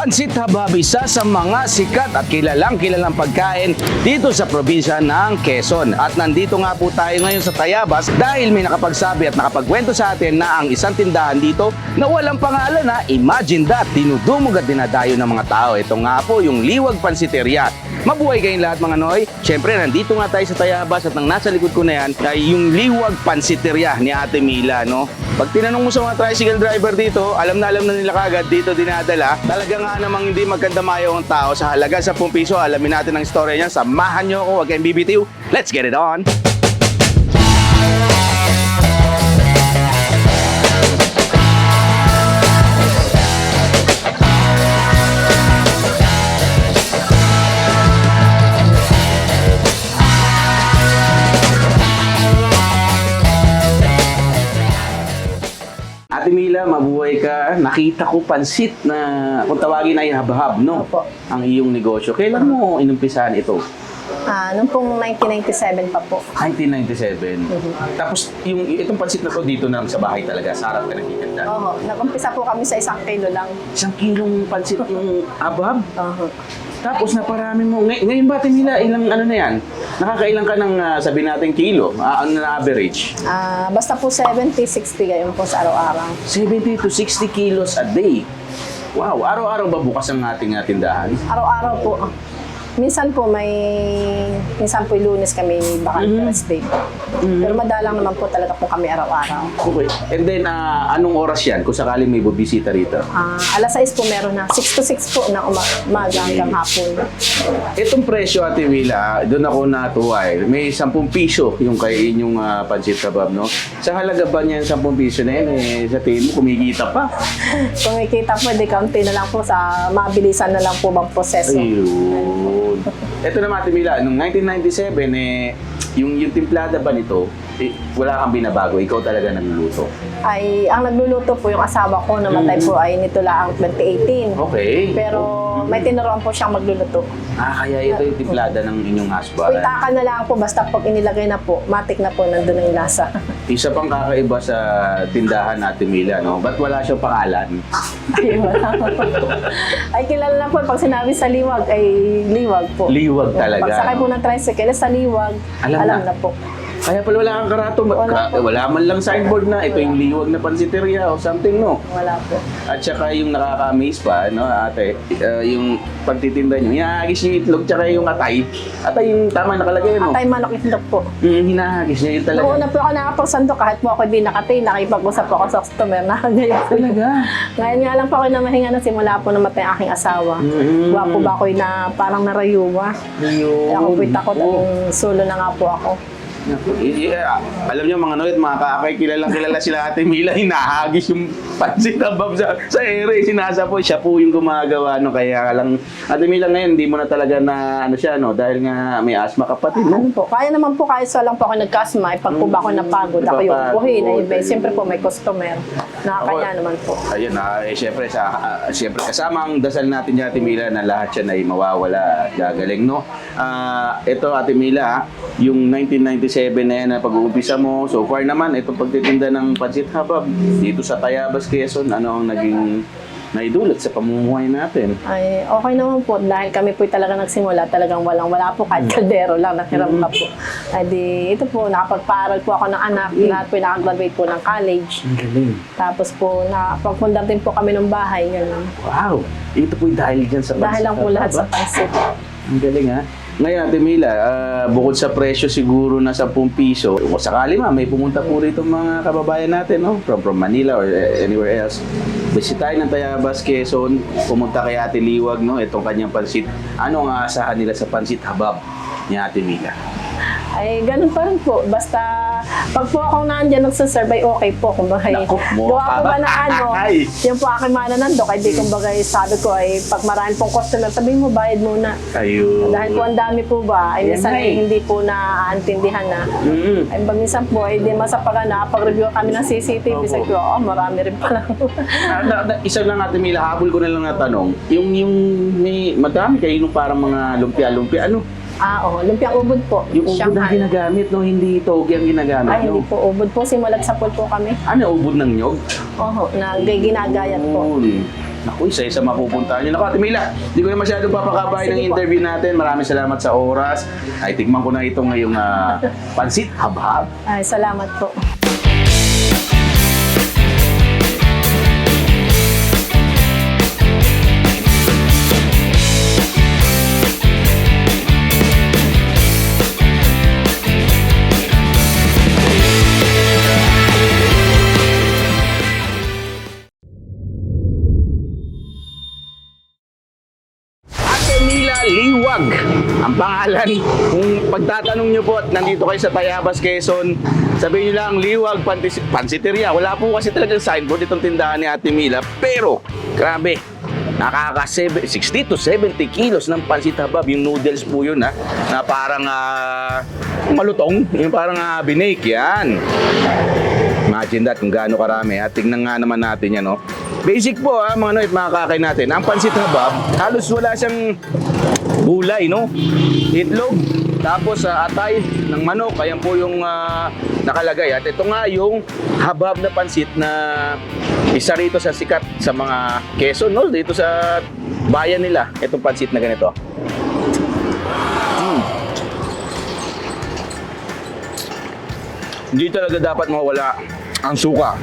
Pansit Habab, isa sa mga sikat at kilalang kilalang pagkain dito sa probinsya ng Quezon. At nandito nga po tayo ngayon sa Tayabas dahil may nakapagsabi at nakapagkwento sa atin na ang isang tindahan dito na walang pangalan na imagine that, dinudumog at dinadayo ng mga tao. Ito nga po yung Liwag Pansiteria. Mabuhay kayong lahat mga Noy. Siyempre, nandito nga tayo sa Tayabas at ang nasa likod ko na yan ay yung Liwag Pansiteria ni Ate Mila, no? Pag tinanong mo sa mga tricycle driver dito, alam na alam na nila kagad dito dinadala. Talaga nga namang hindi magkandamayo ang tao sa halaga 10 piso. Alamin natin ang istorya niya. Samahan niyo ako, huwag kayong bibitiw. Let's get it on! Mila, mabuhay ka. Nakita ko pansit na kung tawagin ay habhab, no? Opo. Ang iyong negosyo. Kailan mo inumpisahan ito? Ah, noong pong 1997 pa po. 1997. Tapos yung itong pansit na to dito na sa bahay talaga, sa harap ka nagtitinda. Oo, nag-umpisa po kami sa isang kilo lang. Isang kilong pansit yung habhab. Oo. Tapos naparami mo. Ngay- ngayon ba, Mila, ilang ano na yan? Nakakailang ka ng uh, sabi natin kilo? Ah, ano na average? Ah, basta po 70, 60 gayon po sa araw-araw. 70 to 60 kilos a day. Wow, araw-araw ba bukas ang ating uh, tindahan? Araw-araw po. Minsan po may, minsan po lunes kami bakal Mhm. Thursday. Pero madalang naman po talaga po kami araw-araw. Okay. And then, ah, anong oras yan kung sakaling may bubisita rito? Ah, alas 6 po meron na. 6 to 6 po na uma- umaga hanggang hapon. Itong presyo, Ate Mila, doon ako natuwa eh. May 10 piso yung kay inyong uh, pancit kebab, no? Sa halaga ba niyan 10 piso na yan, eh, sa tingin mo, kumikita pa. Kumikita po, di kaunti na lang po sa mabilisan na lang po bang proseso. Ayun. Ito naman, Ate Mila, nung 1997, eh, yung, yung timplada ba nito, eh, wala kang binabago, ikaw talaga nagluluto. ay ang nagluluto po yung asawa ko namatay Mm. po ay nito lang 2018. Okay. Pero may tinuruan po siyang magluluto. Ah, kaya ito yung timplada ng inyong husband. Kuitaka na lang po basta pag inilagay na po, matik na po nandun ang lasa. Isa pang kakaiba sa tindahan natin Mila, no? Ba't wala siyang pangalan? ay wala. ay kilala na po pag sinabi sa liwag ay liwag po. Liwag talaga, Pag sakay no? po ng tricycle sa liwag, Alam alam, na. na. po. Kaya pala wala kang karato. Wala po. wala man lang signboard na ito yung liwag na pansiteria o something, no? Wala po. At saka yung nakaka-amaze pa, no, ate, uh, yung pagtitinda nyo, hinahagis yung itlog tsaka yung atay. Atay yung tama nakalagay, no? Atay manok itlog po. Mm, hinahagis niya yun talaga. Noong una po ako nakapagsando kahit po ako hindi nakatay, nakipag-usap ako sa customer na ganyan po. Talaga? Ngayon nga lang po ako na mahinga na simula po namatay ang aking asawa. Mm. Gwapo ba ako na parang narayuwa. Ayun. Kaya ako po'y takot Oh. ang sulo na nga po ako. Yeah. Alam niyo mga noit, mga kaakay, kilala kilala sila Ate Mila, hinahagis yung pansit abab sa, sa ere, sinasapoy. Siya po yung gumagawa, no? Kaya lang, Ate Mila ngayon, hindi mo na talaga na, ano siya, no? Dahil nga may asma kapatid, no? Ano po, kaya naman po, kahit sa lang po ako nagkasma, eh, pag po ba ako hmm. napagod, ako yung buhay na iba. Eh, siyempre po, may customer na kanya naman po. Ayun, na, eh, siyempre, sa, uh, siyempre, kasamang dasal natin ni Ate Mila na lahat siya na ay mawawala gagaling, no? Ah, uh, ito, Ate Mila, yung 1996 7 na yan na pag-uumpisa mo. So far naman, itong pagtitinda ng Pansit Habab dito sa Tayabas, Quezon, ano ang naging naidulot sa pamumuhay natin? Ay, okay naman po. Dahil kami po talaga nagsimula, talagang walang wala po. Kahit mm. kaldero lang, nakiram na po. Mm. Ay ito po, nakapagparal po ako ng anak. Mm. Lahat po nakagraduate po ng college. Galing. Tapos po, nakapagpundar din po kami ng bahay. Ganun. Wow! Ito po dahil dyan sa Pansit Dahil lang po lahat sa Pansit. Ang galing ha. Ngayon, Ate Mila, ah, bukod sa presyo siguro na 10 piso, kung sakali ma, may pumunta po rito mga kababayan natin, no? From, from Manila or eh, anywhere else. Bisitahin ng Tayabas, Quezon, pumunta kay Ate Liwag, no? Itong kanyang pansit. Ano ang aasahan nila sa pansit habab ni Ate Mila? Ay, ganun pa rin po. Basta, pag po akong nandyan nagsaserve, ay okay po. Kumbaga, Naku, mo gawa ko ba na ano, Ay. yung po aking mananando, kaya di kumbaga, sabi ko ay, pag marami pong customer, sabihin mo, bayad muna. Ayun. Dahil po ang dami po ba, ay Yan minsan ay eh. hindi po naaantindihan na. Mm. Ay ba minsan po, ay di masapaga na, pag-review kami ng CCTV, Opo. sabi ko, oh, marami rin pala. Ah, na, na, isa lang Ate Mila, habol ko na lang na tanong. Yung, yung may, madami kayo nung parang mga lumpia-lumpia, ano? Ah, oo, lumpiang ubod po. Yung ubod ang Shanghai. ginagamit, no? Hindi togi ang ginagamit, Ay, hindi no? po ubod po. Simulat sa pool po kami. Ano, ubod ng nyog? Oo, na ginagayat po. Yun. Naku, isa-isa mapupuntahan nyo. Naku, Ate Mila, hindi ko na masyado papakabahin ng Sige po. interview natin. Maraming salamat sa oras. Ay, tikman ko na ito ngayong ah, pansit habhab. Ay, salamat po. Pangalan. Kung pagtatanong nyo po at nandito kayo sa Tayabas, Quezon, sabihin nyo lang Liwag Pantis- Pansiteria. Wala po kasi talagang signboard itong tindahan ni Ate Mila. Pero, grabe, nakaka 60 to 70 kilos ng pansit habab. Yung noodles po yun ha, na parang ah, malutong, yung parang uh, binake yan. Imagine that kung gaano karami. At tingnan nga naman natin yan, no? Basic po, ha, mga noit, mga kakay natin. Ang pansit habab, halos wala siyang gulay, no? Itlog, tapos sa atay ng manok, ayan po yung ah, nakalagay. At ito nga yung habab na pansit na isa rito sa sikat sa mga Quezon, no? Dito sa bayan nila, itong pansit na ganito. Hindi talaga dapat mawala ang suka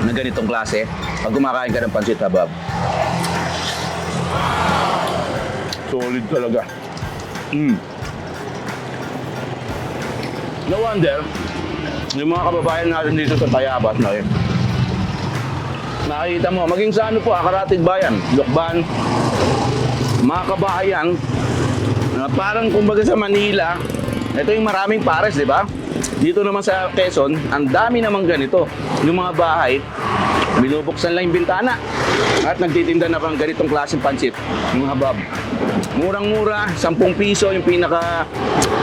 na ganitong klase pag kumakain ka ng pansit habab. Solid talaga. Mm. No wonder, yung mga kababayan natin dito sa Tayabas na yun. Nakikita mo, maging sa ano po, Akaratig Bayan, Lukban, mga kabahayan, na parang kumbaga sa Manila, ito yung maraming pares, di ba? Dito naman sa Quezon, ang dami naman ganito. Yung mga bahay, binubuksan lang yung bintana at nagtitinda na pang ganitong klaseng pansit, yung habab. Murang-mura, 10 piso yung pinaka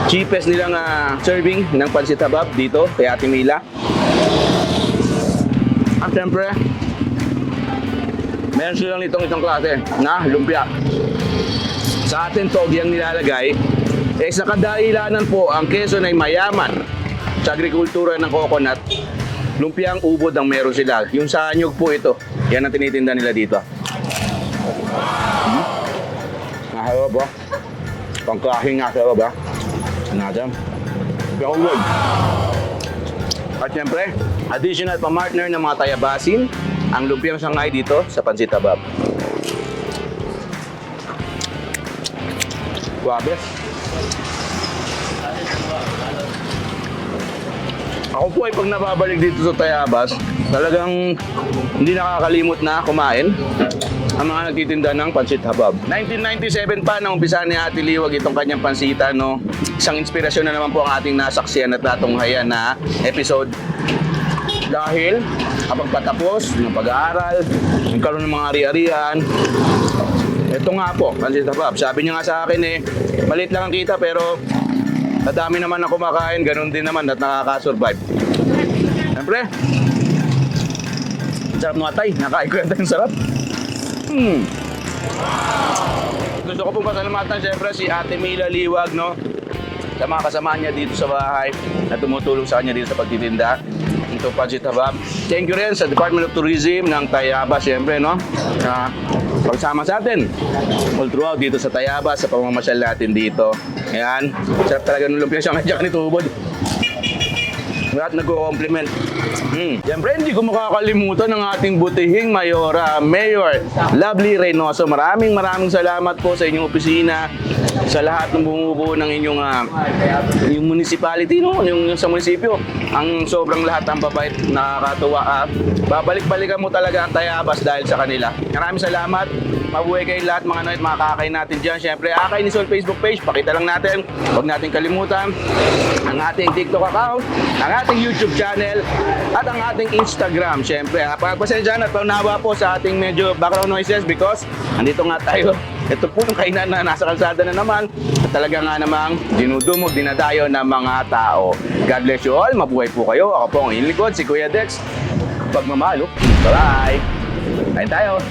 cheapest nilang ah, serving ng pansit habab dito kay Ate Mila. At syempre, meron silang nitong itong klase na lumpia. Sa atin, togi ang nilalagay. Eh, sa kadahilanan po, ang Quezon ay mayaman sa agrikultura ng coconut. Lumpiang ubod ang meron sila. Yung sa anyog po ito. Yan ang tinitinda nila dito. Hmm? Nahawa ba? Pangkahing nga sa ba? Natin. Pero good. At syempre, additional pa partner ng mga tayabasin, ang lumpiang sangay dito sa Pansit Habab. Grabe. Ako po ay pag nababalik dito sa Tayabas, talagang hindi nakakalimot na kumain ang mga nagtitinda ng pansit habab. 1997 pa nang umpisa ni Ate Liwag itong kanyang pansita, no? Isang inspirasyon na naman po ang ating nasaksiyan at natunghayan na episode. Dahil kapag patapos ng pag-aaral, nagkaroon ng mga ari-arian, ito nga po, pansit habab. Sabi niya nga sa akin eh, maliit lang ang kita pero Nadami naman na kumakain, ganun din naman at nakaka-survive. Siyempre, sarap ng atay. Nakain ko yung sarap. Hmm. Gusto ko pong pasalamatan siyempre si Ate Mila Liwag, no? Sa mga kasama niya dito sa bahay na tumutulong sa kanya dito sa pagtitinda. Ito Pansit Habab. Thank you rin sa Department of Tourism ng Tayaba, siyempre, no? Na pagsama sa atin all throughout dito sa Tayaba, sa pamamasyal natin dito. Ayan, sarap talaga ng lumpia siya nga ni Tubod. Lahat nagko-compliment. Hmm. Siyempre, hindi ko makakalimutan ng ating butihing Mayora, Mayor Lovely Reynoso. Maraming maraming salamat po sa inyong opisina, sa lahat ng bumubuo ng inyong ah, yung municipality, no? yung, yung sa munisipyo. Ang sobrang lahat ang babait, nakakatuwa. ah. babalik-balikan mo talaga ang tayabas dahil sa kanila. Maraming salamat. Mabuhay kayo lahat mga noit, mga kakay natin dyan. Siyempre, akay ni Sol Facebook page. Pakita lang natin. Huwag natin kalimutan ang ating TikTok account, ang ating YouTube channel, at ang ating Instagram. Siyempre, ha, pagpasensya at paunawa po sa ating medyo background noises because andito nga tayo. Ito po yung kainan na nasa kalsada na naman at talaga nga namang dinudumog, dinadayo ng mga tao. God bless you all. Mabuhay po kayo. Ako po ang inyong si Kuya Dex. Pagmamalo. Bye-bye. Kain tayo.